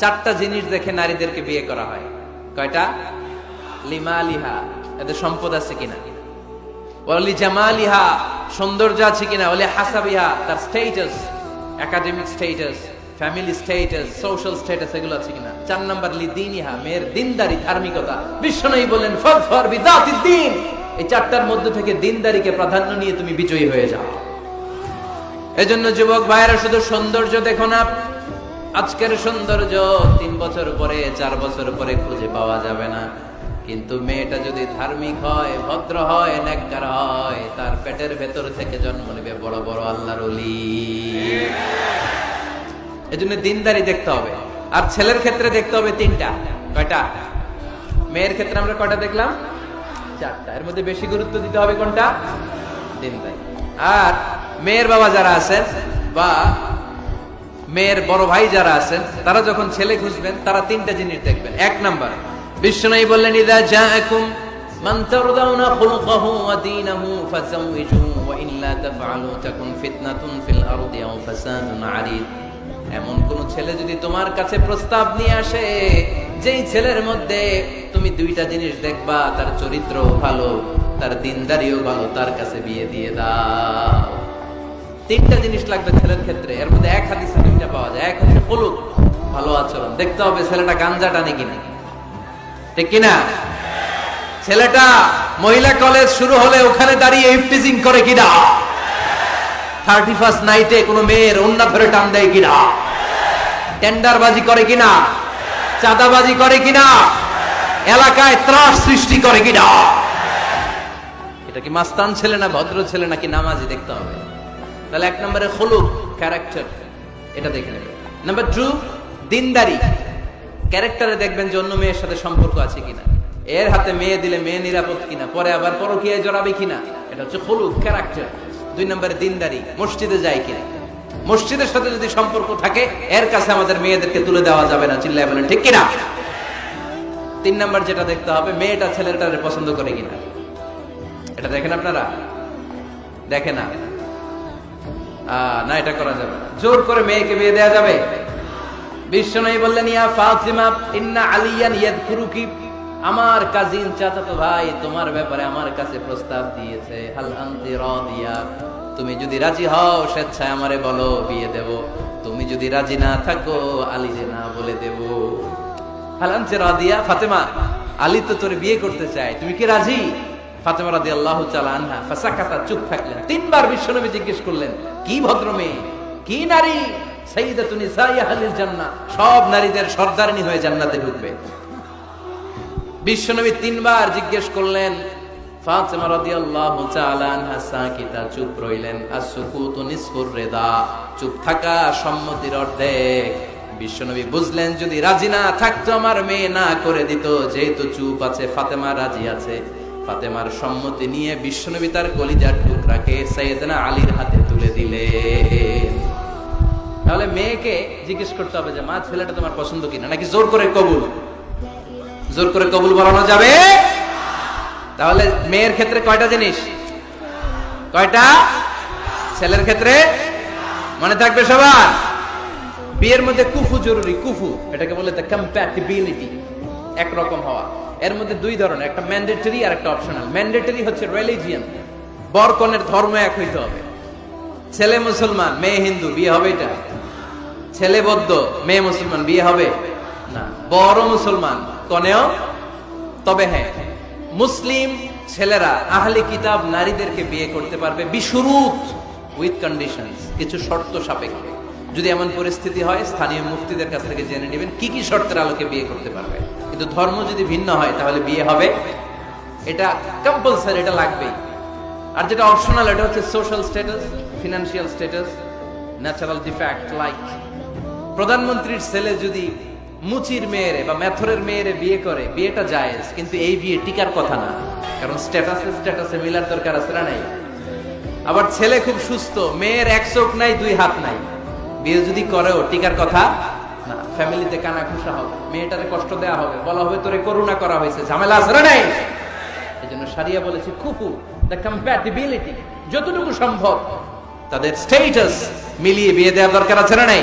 চারটা জিনিস দেখে নারীদেরকে বিয়ে করা হয়। কয়টা? লিমা লিহা এদের সম্পদ আছে কিনা? ওলি জামালিহা, সৌন্দর্য আছে কিনা? ওলি হাসাবিহা, তার status academic status family status social status এগুলো আছে কিনা? চার নাম্বার লি দিনিহা মেয়ের দিনদারি, ধার্মিকতা। বিশ্বনবী বলেন ফজফর বিদাতি দিন। এই চারটার মধ্যে থেকে দিনদারিকে প্রাধান্য নিয়ে তুমি বিজয়ী হয়ে যাও। এজন্য যুবক ভাইয়েরা, শুধু সৌন্দর্য দেখো না আজকের সৌন্দর্য তিন বছর পরে, চার বছর পরে খুঁজে পাওয়া যাবে না। কিন্তু মেয়েটা যদি ধার্মিক হয়, ভদ্র হয় নেককার হয়, তার পেটের ভেতর থেকে জন্ম নেবে বড় বড় আল্লাহর অলি এজন্য দিনদারি দেখতে হবে। আর ছেলের ক্ষেত্রে দেখতে হবে তিনটা। কয়টা? মেয়ের ক্ষেত্রে আমরা কয়টা দেখলাম? চারটা। এর মধ্যে বেশি গুরুত্ব দিতে হবে কোনটা? দিনদারি। আর মেয়ের বাবা যারা আছেন বা মেয়ের বড় ভাই যারা আছেন, তারা যখন ছেলে খুঁজবেন, তারা তিনটা জিনিস দেখবেন। এক নাম্বার, বিশ্বনবী বললেন, ইদা ফাসাদুন এমন কোন ছেলে যদি তোমার কাছে প্রস্তাব নিয়ে আসে, যেই ছেলের মধ্যে তুমি দুইটা জিনিস দেখবা, তার চরিত্র ভালো, তার দিনদারিও ভালো, তার কাছে বিয়ে দিয়ে দাও। তিনটা জিনিস লাগবে ছেলের ক্ষেত্রে। এর মধ্যে এক হাদিসে দুইটা পাওয়া যায়। এক হচ্ছে হলুদ, ভালো আচরণ। দেখতে হবে ছেলেটা গাঞ্জা টানে কিনা। ঠিক কিনা? ছেলেটা মহিলা কলেজ শুরু হলে ওখানে দাঁড়িয়ে ইফটিজিং করে কিনা? থার্টি ফার্স্ট নাইটে কোনো মেয়ের অন্য ধরে টান দেয় কিনা? টেন্ডারবাজি করে কিনা? চাঁদাবাজি করে কিনা? এলাকায় ত্রাস সৃষ্টি করে কিনা? এটা কি মাস্তান ছেলে না ভদ্র ছেলে নাকি নামাজি দেখতে হবে। তাহলে এক নম্বরে হলুক ক্যারেক্টার এটা দেখে নেবে। নাম্বার টু দিনদারি। ক্যারেক্টারে দেখবেন যে অন্য মেয়ের সাথে সম্পর্ক আছে কিনা। এর হাতে মেয়ে দিলে মেয়ে নিরাপদ কিনা, পরে আবার পরকীয়ায় জড়াবে কিনা, এটা হচ্ছে হলুক ক্যারেক্টার দুই নম্বরে দিনদারি, মসজিদে যায় কিনা। মসজিদের সাথে যদি সম্পর্ক থাকে, এর কাছে আমাদের মেয়েদেরকে তুলে দেওয়া যাবে না, চিল্লায় বলেন, ঠিক কিনা? তিন নাম্বার যেটা দেখতে হবে, মেয়েটা ছেলেটারে পছন্দ করে কিনা। এটা দেখেন আপনারা? দেখে না? না, এটা করা যাবে জোর করে মেয়েকে বিয়ে দেওয়া যাবে। বিশ্বনবী বললেন, ইয়া ফাতিমা, ইন্না আলিয়ান ইয়াদকুরুকি। আমার কাজিন চাচাতো ভাই তোমার ব্যাপারে আমার কাছে প্রস্তাব দিয়েছে। হাল আনতি রাদিয়া, তুমি যদি রাজি হও, স্বেচ্ছায় আমারে বলো, বিয়ে দেব। তুমি যদি রাজি না থাকো আলী যে না বলে দেব। হাল আনতি রাদিয়া, ফাতেমা, আলী তো তোরে বিয়ে করতে চায়, তুমি কি রাজি? ফাতেমা রাদি আল্লাহ আনহা চুপ থাকলেন। তিনবার বিশ্বনবী জিজ্ঞেস করলেন, কি ভদ্র মেয়ে কি নারী? সব নারীদের সর্দারিনী হয়ে জান্নাতে ঢুকবে। বিশ্বনবী তিনবার জিজ্ঞেস করলেন চুপ রইলেন? চুপ থাকা সম্মতির অর্ধেক। বিশ্বনবী বুঝলেন, যদি রাজি না থাকতো, আমার মেয়ে না করে দিত। যেহেতু চুপ আছে, ফাতেমা রাজি আছে। ফাতেমার সম্মতি নিয়ে বিশ্বনবী তার কলিজার টুকরাকে সাইয়েদনা আলীর হাতে তুলে দিলেন তাহলে মেয়েকে জিজ্ঞেস করতে হবে যে, মা, ছেলেটা তোমার পছন্দ কিনা? নাকি জোর করে কবুল? জোর করে কবুল বলানো যাবে? তাহলে মেয়ের ক্ষেত্রে কয়টা জিনিস? কয়টা? ছেলের ক্ষেত্রে? মনে থাকবে সবার? বিয়ের মধ্যে কুফু জরুরি, কুফু। এটাকে বলে কম্প্যাটিবিলিটি একরকম হওয়া। এর মধ্যে দুই ধরনের, একটা ম্যান্ডেটরি আর একটা অপশনাল ম্যান্ডেটরি হচ্ছে রিলিজিয়ান বরকনের ধর্ম এক হইতে হবে। ছেলে মুসলমান, মেয়ে হিন্দু, বিয়ে হবে এটা। ছেলে বদ্ধ, মেয়ে মুসলমান, বিয়ে হবে? না। বড় মুসলমান, কনেও? তবে হ্যাঁ। মুসলিম ছেলেরা, আহলে কিতাব নারীদেরকে বিয়ে করতে পারবে বিশুরুত উইথ কন্ডিশন কিছু শর্ত সাপেক্ষে। যদি এমন পরিস্থিতি হয়, স্থানীয় মুফতিদের কাছ থেকে জেনে নেবেন কি কি শর্তের আলোকে বিয়ে করতে পারবে। কিন্তু ধর্ম যদি ভিন্ন হয়, তাহলে বিয়ে হবে। এটা কম্পালসারি এটা লাগবেই। আর যেটা অপশনাল এটা হচ্ছে social status financial status natural defect like প্রধানমন্ত্রীর ছেলে যদি মুচির মেয়েরে বা মেথরের মেয়েরে বিয়ে করে, বিয়েটা জায়েজ, কিন্তু এই বিয়ে টিকার কথা না। কারণ স্ট্যাটাসে স্ট্যাটাসে মিলার দরকার আছে না নাই? আবার ছেলে খুব সুস্থ, মেয়ের এক চোখ নাই, দুই হাত নাই। বিয়ে যদি করেও, টিকার কথা না, ফ্যামিলিতে কানা খুশা হবে, মেয়েটারে কষ্ট দেওয়া হবে, বলা হবে তোরে করুণা করা হয়েছে, ঝামেলা আছে নাই? এই জন্য সারিয়া বলেছে, খুফু দ্য কম্প্যাটিবিলিটি যতটুকু সম্ভব, তাদের স্টেটাস মিলিয়ে বিয়ে দেওয়ার দরকার আছে না নাই?